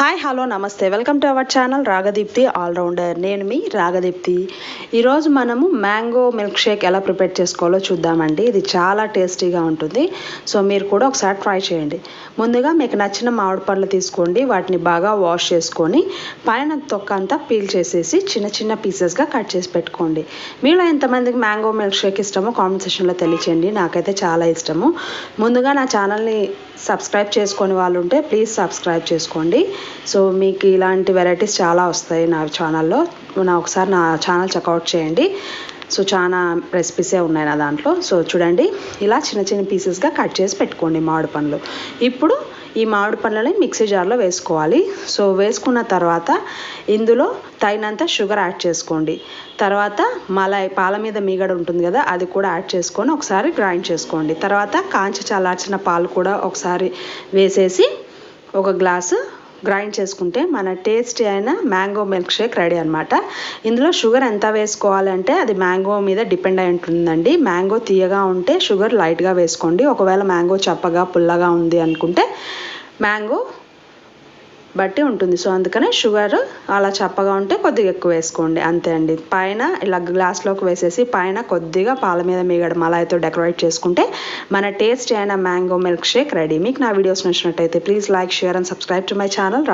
Hi hello namaste welcome to our channel Ragadeepti all rounder నేను మీ రాగదీప్తి ఈరోజు మనము మ్యాంగో మిల్క్ షేక్ ఎలా ప్రిపేర్ చేసుకోవాలో చూద్దామండి. ఇది చాలా టేస్టీగా ఉంటుంది. సో మీరు కూడా ఒకసారి ట్రై చేయండి. ముందుగా మీకు నచ్చిన మామిడి పండ్లు తీసుకోండి. వాటిని బాగా వాష్ చేసుకొని పైన తొక్క అంతా పీల్ చేసేసి చిన్న చిన్న పీసెస్గా కట్ చేసి పెట్టుకోండి. మీలో ఎంతమందికి మ్యాంగో మిల్క్ షేక్ ఇష్టమో కామెంట్ సెక్షన్లో తెలియచేయండి. నాకైతే చాలా ఇష్టము. ముందుగా నా ఛానల్ని సబ్స్క్రైబ్ చేసుకొని వాళ్ళు ఉంటే ప్లీజ్ సబ్స్క్రైబ్ చేసుకోండి. సో మీకు ఇలాంటి వెరైటీస్ చాలా వస్తాయి నా ఛానల్లో. నా ఒకసారి నా ఛానల్ చెక్అవుట్ చేయండి. సో చాలా రెసిపీసే ఉన్నాయి నా దాంట్లో. సో చూడండి ఇలా చిన్న చిన్న పీసెస్గా కట్ చేసి పెట్టుకోండి మామిడి పండ్లు. ఇప్పుడు ఈ మామిడి పండ్లని మిక్సీ జార్లో వేసుకోవాలి. సో వేసుకున్న తర్వాత ఇందులో తగినంత షుగర్ యాడ్ చేసుకోండి. తర్వాత మలై పాల మీద మీగడ ఉంటుంది కదా అది కూడా యాడ్ చేసుకొని ఒకసారి గ్రైండ్ చేసుకోండి. తర్వాత కాంచి చల్లార్చిన పాలు కూడా ఒకసారి వేసేసి ఒక గ్లాసు గ్రైండ్ చేసుకుంటే మన టేస్టీ అయిన మ్యాంగో మిల్క్ షేక్ రెడీ అనమాట ఇందులో షుగర్ ఎంత వేసుకోవాలంటే అది మ్యాంగో మీద డిపెండ్ అయి ఉంటుందండి. మ్యాంగో తీయగా ఉంటే షుగర్ లైట్గా వేసుకోండి. ఒకవేళ మ్యాంగో చప్పగా పుల్లగా ఉంది అనుకుంటే మ్యాంగో బట్టి ఉంటుంది. సో అందుకనే షుగర్ అలా చప్పగా ఉంటే కొద్దిగా ఎక్కువ వేసుకోండి. అంతే అండి. పైన ఇలా గ్లాస్లోకి వేసేసి పైన కొద్దిగా పాల మీద మీగడ మలాయితో డెకరేట్ చేసుకుంటే మన టేస్ట్ అయిన మ్యాంగో మిల్క్ షేక్ రెడీ. మీకు నా వీడియోస్ నచ్చినట్టయితే please like share and subscribe to my channel.